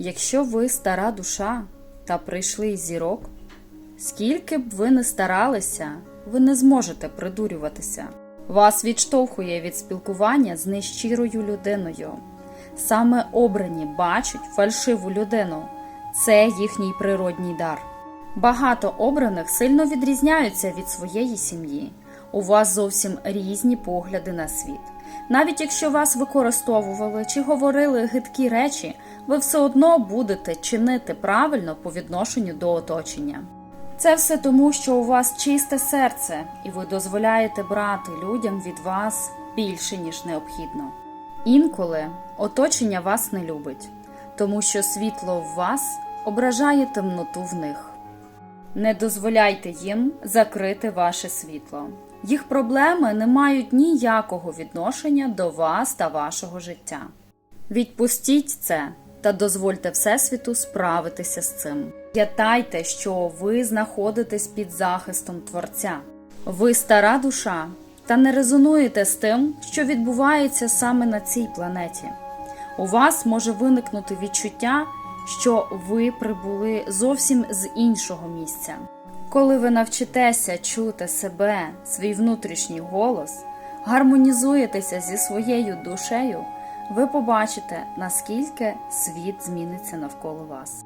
Якщо ви стара душа та прийшли зірок, скільки б ви не старалися, ви не зможете придурюватися. Вас відштовхує від спілкування з нещирою людиною. Саме обрані бачать фальшиву людину. Це їхній природній дар. Багато обраних сильно відрізняються від своєї сім'ї. У вас зовсім різні погляди на світ. Навіть якщо вас використовували чи говорили гидкі речі, ви все одно будете чинити правильно по відношенню до оточення. Це все тому, що у вас чисте серце, і ви дозволяєте брати людям від вас більше, ніж необхідно. Інколи оточення вас не любить, тому що світло в вас ображає темноту в них. Не дозволяйте їм закрити ваше світло. Їх проблеми не мають ніякого відношення до вас та вашого життя. Відпустіть це та дозвольте Всесвіту справитися з цим. Пам'ятайте, що ви знаходитесь під захистом Творця. Ви стара душа та не резонуєте з тим, що відбувається саме на цій планеті. У вас може виникнути відчуття, що ви прибули зовсім з іншого місця. Коли ви навчитеся чути себе, свій внутрішній голос, гармонізуєтеся зі своєю душею, ви побачите, наскільки світ зміниться навколо вас.